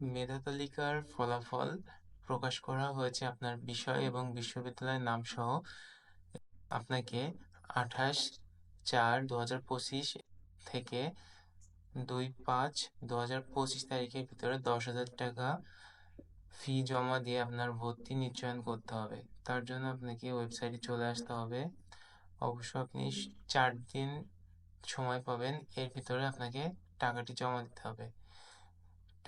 মেধা তালিকার ফলাফল প্রকাশ করা হয়েছে আপনার বিষয় এবং বিশ্ববিদ্যালয়ের নাম সহ আপনাকে আঠাশ চার দু হাজার পঁচিশ থেকে দুই পাঁচ দু হাজার পঁচিশ তারিখের ভিতরে দশ হাজার টাকা ফি জমা দিয়ে আপনার ভর্তি নিশ্চয়ন করতে হবে। তার জন্য আপনাকে ওয়েবসাইটে চলে আসতে হবে। অবশ্য আপনি চার দিন সময় পাবেন, এর ভিতরে আপনাকে টাকাটি জমা দিতে হবে।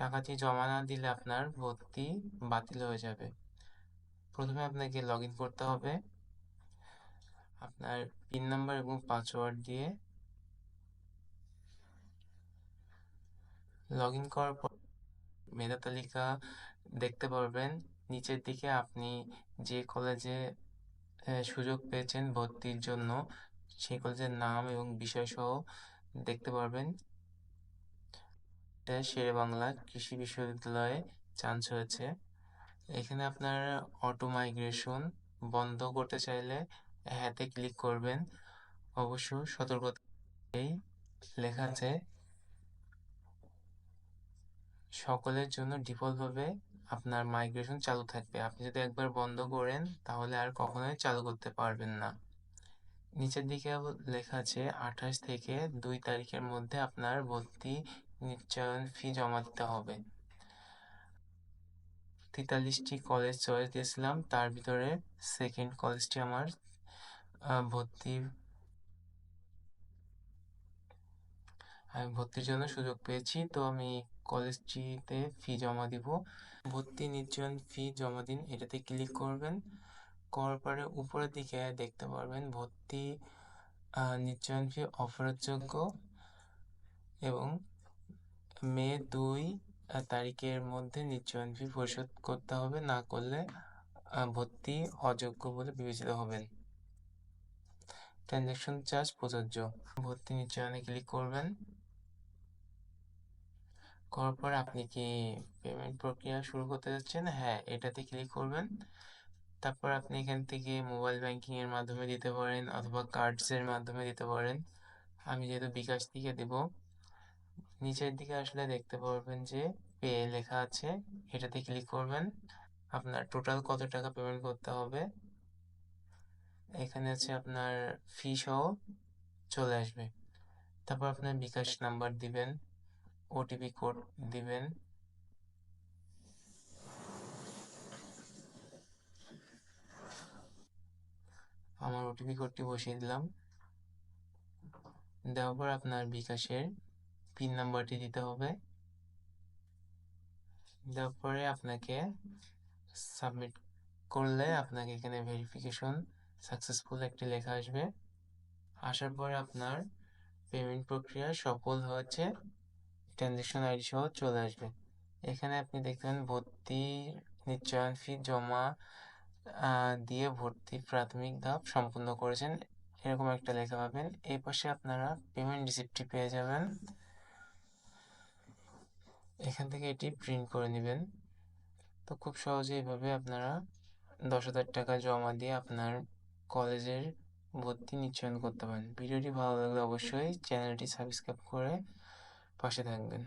টাকাটি জমা না দিলে আপনার ভর্তি বাতিল হয়ে যাবে। প্রথমে আপনাকে লগ ইন করতে হবে। আপনার পিন নাম্বার এবং পাসওয়ার্ড দিয়ে লগ ইন করার পর মেধা তালিকা দেখতে পারবেন। নিচের দিকে আপনি যে কলেজে সুযোগ পেয়েছেন ভর্তির জন্য, সেই কলেজের নাম এবং বিষয় সহ দেখতে পারবেন। এটা শেরে বাংলা কৃষি বিশ্ববিদ্যালয়ে চান্স হয়েছে। এখানে আপনার অটো মাইগ্রেশন বন্ধ করতে চাইলে হ্যাঁতে ক্লিক করবেন। অবশ্য সতর্কতা লেখা আছে, সকলের জন্য ডিফল্টভাবে আপনার মাইগ্রেশন চালু থাকবে। আপনি যদি একবার বন্ধ করেন, তাহলে আর কখনোই চালু করতে পারবেন না। নিচের দিকে লেখা আছে, আঠাশ থেকে দুই তারিখের মধ্যে আপনার ভর্তি নিশ্চয়ন ফি জমা দিতে হবে। তেতাল্লিশটি কলেজ চয়েস দিয়েছিলাম, তার ভিতরে সেকেন্ড কলেজটি আমার ভর্তি আমি ভর্তির জন্য সুযোগ পেয়েছি, তো আমি কলেজটিতে ফি জমা দিব। ভর্তি নির্জন ফি জমা দিন, এটাতে ক্লিক করবেন। করার পরে উপরের দিকে দেখতে পারবেন, ভর্তি নিশ্চয়ন ফি অফারযোগ্য এবং মে দুই তারিখের মধ্যে নিশ্চয়ন ফি পরিশোধ করতে হবে, না করলে ভর্তি অযোগ্য বলে বিবেচিত হবেন। ট্রানজ্যাকশন চার্জ প্রযোজ্য। ভর্তি নিশ্চয়নে ক্লিক করবেন। করার পর আপনি কি পেমেন্ট প্রক্রিয়া শুরু করতে যাচ্ছেন? হ্যাঁ এটাতে ক্লিক করবেন। তারপর আপনি এখান থেকে মোবাইল ব্যাংকিং এর মাধ্যমে দিতে পারেন অথবা কার্ডস এর মাধ্যমে দিতে পারেন। আমি যেহেতু বিকাশ থেকে দেব নিচের দিকে আসলে দেখতে পারবেন যে পে লেখা আছে, এটাতে ক্লিক করবেন। আপনার টোটাল কত টাকা পেমেন্ট করতে হবে? এখানে আছে আপনার ফি সহ চলে আসবে। তারপর আপনার বিকাশ নাম্বার দিবেন ওটিপি কোড দিবেন। আমার ওটিপি কোডটি বসিয়ে দিলাম। দেওয়ার পর আপনার বিকাশের পিন নাম্বারটি দিতে হবে। দেওয়ার পরে আপনাকে সাবমিট করলে আপনাকে এখানে ভেরিফিকেশন সাকসেসফুল একটি লেখা আসবে। আসার পরে আপনার পেমেন্ট প্রক্রিয়া সফল হয়েছে ট্রানজেকশন আইডি সহ চলে আসবে। এখানে আপনি দেখবেন ভর্তি নিশ্চয়ন ফি জমা দিয়ে ভর্তি প্রাথমিক ধাপ সম্পূর্ণ করেছেন, এরকম একটা লেখা পাবেন। এই পাশে আপনারা পেমেন্ট রিসিপ্টটি পেয়ে যাবেন। এখান থেকে এটি প্রিন্ট করে নেবেন। তো খুব সহজে এভাবে আপনারা দশ হাজার টাকা জমা দিয়ে আপনার কলেজের ভর্তি নিশ্চয়ন করতে পারেন। ভিডিওটি ভালো লাগলে অবশ্যই চ্যানেলটি সাবস্ক্রাইব করে পাশে থাকবেন।